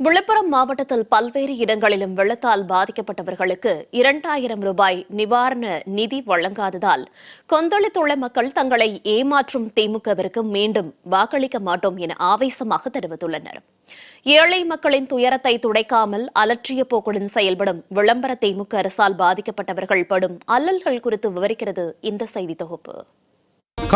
விழுப்புரம் மாவட்டத்தில் பல்வேறு இடங்களிலும் வெள்ளத்தால் பாதிக்கப்பட்டவர்களுக்கு இரண்டாயிரம் ரூபாய் நிவாரண நிதி வழங்காததால் கொந்தளித்துள்ள மக்கள் தங்களை ஏமாற்றும் திமுகவிற்கு மீண்டும் வாக்களிக்க மாட்டோம் என ஆவேசமாக தெரிவித்துள்ளனர். ஏழை மக்களின் துயரத்தை துடைக்காமல் அலற்றிய போக்குடன் செயல்படும் விளம்பர திமுக அரசால் பாதிக்கப்பட்டவர்கள் படும் அல்லல்கள் குறித்து விவரிக்கிறது இந்த செய்தி தொகுப்பு.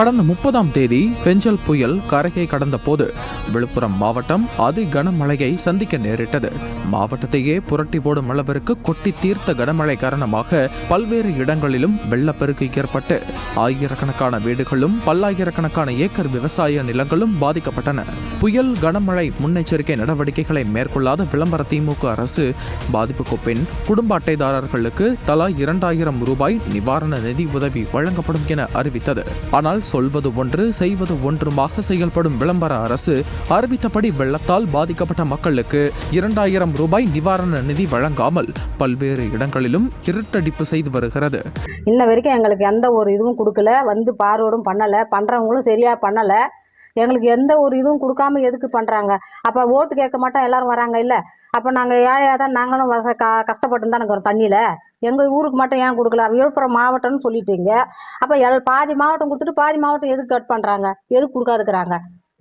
கடந்த முப்பதாம் தேதி பெஞ்சல் புயல் கரையை கடந்த போது விழுப்புரம் மாவட்டம் அதி கனமழையை சந்திக்க நேரிட்டது. மாவட்டத்தையே புரட்டி போடும் அளவிற்கு கொட்டி தீர்த்த கனமழை காரணமாக பல்வேறு இடங்களிலும் வெள்ளப்பெருக்கு ஏற்பட்டு ஆயிரக்கணக்கான வீடுகளும் பல்லாயிரக்கணக்கான ஏக்கர் விவசாய நிலங்களும் பாதிக்கப்பட்டன. புயல் கனமழை முன்னெச்சரிக்கை நடவடிக்கைகளை மேற்கொள்ளாத விளம்பர திமுக அரசு பாதிப்புக்கு பின் குடும்ப அட்டைதாரர்களுக்கு தலா இரண்டாயிரம் ரூபாய் நிவாரண நிதி உதவி வழங்கப்படும் என அறிவித்தது. ஆனால் சொல்வது ஒன்று செய்வது ஒன்றுமாக செயல்படும் விளம்பர அரசு அறிவித்தபடி வெள்ளத்தால் பாதிக்கப்பட்ட மக்களுக்கு இரண்டாயிரம் ரூபாய் நிவாரண நிதி வழங்காமல் பல்வேறு இடங்களிலும் இருட்டடிப்பு செய்து வருகிறது. இன்ன வரைக்கும் எங்களுக்கு எந்த ஒரு இதுவும் கொடுக்கல வந்து பார்வோடும் பண்ணலை பண்ணுறவங்களும் சரியாக பண்ணலை. எங்களுக்கு எந்த ஒரு இதுவும் கொடுக்காம எதுக்கு பண்ணுறாங்க அப்போ ஓட்டு கேட்க மாட்டோம் எல்லாரும் வராங்க இல்லை. அப்போ நாங்கள் ஏழையாக தான் நாங்களும் வச க கஷ்டப்பட்டு தான் இருக்கிறோம் தண்ணியில். எங்கள் ஊருக்கு மட்டும் ஏன் கொடுக்கல? விழுப்புரம் மாவட்டம்னு சொல்லிட்டீங்க. அப்போ எல் பாதி மாவட்டம் கொடுத்துட்டு பாதி மாவட்டம் எதுக்கு கட் பண்ணுறாங்க எதுக்கு கொடுக்காதுக்கிறாங்க?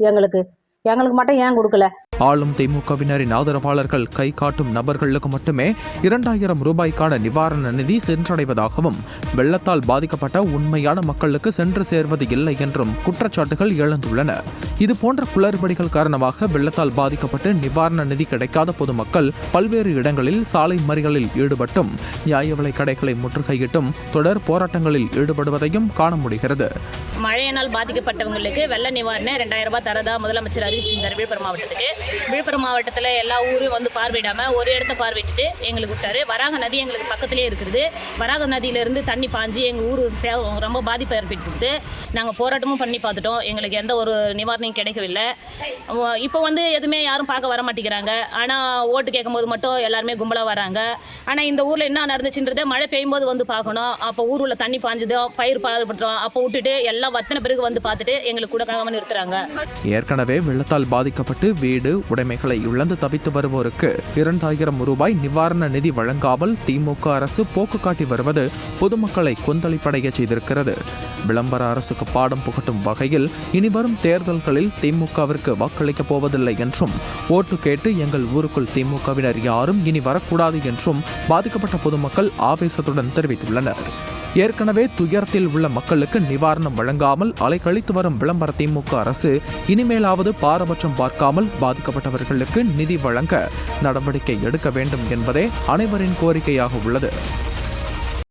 எங்களுக்கு எங்களுக்கு மட்டும் ஏன் கொடுக்கல? ஆளும் திமுகவினரின் ஆதரவாளர்கள் கை காட்டும் நபர்களுக்கு மட்டுமே இரண்டாயிரம் ரூபாய்க்கான நிவாரண நிதி சென்றடைவதாகவும் வெள்ளத்தால் பாதிக்கப்பட்ட உண்மையான மக்களுக்கு சென்று சேர்வது இல்லை என்றும் குற்றச்சாட்டுகள் எழுந்துள்ளன. இது போன்ற குளறுபடிகள் காரணமாக வெள்ளத்தால் பாதிக்கப்பட்டு நிவாரண நிதி கிடைக்காத பொதுமக்கள் பல்வேறு இடங்களில் சாலை மறிகளில் ஈடுபட்டும் நியாய விலை கடைகளை முற்றுகையிட்டும் தொடர் போராட்டங்களில் ஈடுபடுவதையும் காண முடிகிறது. மழையினால் பாதிக்கப்பட்டவங்களுக்கு வெள்ள நிவாரணம் ரெண்டாயிரம் ரூபாய் தரதா முதலமைச்சர் அறிவிச்சிருந்தார் விழுப்புரம் மாவட்டத்துக்கு. விழுப்புரம் மாவட்டத்தில் எல்லா ஊரும் வந்து பார்வையிடாமல் ஒரு இடத்த பார்வையிட்டு எங்களுக்கு விட்டாரு. வராக நதி எங்களுக்கு பக்கத்துலேயே இருக்குது. வராக நதியிலேருந்து தண்ணி பாஞ்சு எங்கள் ஊர் சே ரொம்ப பாதிப்பு ஏற்பட்டுருக்குது நாங்கள் போராட்டமும் பண்ணி பார்த்துட்டோம். எங்களுக்கு எந்த ஒரு நிவாரணம் கிடைக்கவில்லை. இப்போ வந்து எதுவுமே யாரும் பார்க்க வர மாட்டேங்கிறாங்க. ஆனால் ஓட்டு கேட்கும்போது மட்டும் எல்லாருமே கும்பலாக வராங்க. ஆனால் இந்த ஊரில் என்ன நடந்துச்சுன்றதை மழை பெய்யும்போது வந்து பார்க்கணும். அப்போ ஊர் உள்ள தண்ணி பாஞ்சுதோ பயிர் பாடுபட்டோம் அப்போ விட்டுட்டு எல்லாம் வத்தின பிறகு வந்து பார்த்துட்டு எங்களுக்கு கூட காம நிறுத்துறாங்க. ஏற்கனவே வெள்ளத்தால் பாதிக்கப்பட்டு வீடு உடைமைகளை இழந்து தவித்து வருவோருக்கு இரண்டாயிரம் ரூபாய் நிவாரண நிதி வழங்காமல் திமுக அரசு போக்கு காட்டி வருவது பொதுமக்களை கொந்தளிப்படைய செய்திருக்கிறது. விளம்பர அரசுக்கு பாடம் புகட்டும் வகையில் இனிவரும் தேர்தல்களில் திமுகவிற்கு வாக்களிக்கப் போவதில்லை என்றும் ஓட்டு கேட்டு எங்கள் ஊருக்குள் திமுகவினர் யாரும் இனி வரக்கூடாது என்றும் பாதிக்கப்பட்ட பொதுமக்கள் ஆவேசத்துடன் தெரிவித்துள்ளனர். ஏற்கனவே துயரத்தில் உள்ள மக்களுக்கு நிவாரணம் வழங்காமல் அலைக்கழித்து வரும் விளம்பர திமுக அரசு இனிமேலாவது பாரபட்சம் பார்க்காமல் பாதிக்கப்பட்டவர்களுக்கு நிதி வழங்க நடவடிக்கை எடுக்க வேண்டும் என்பதே அனைவரின் கோரிக்கையாக உள்ளது.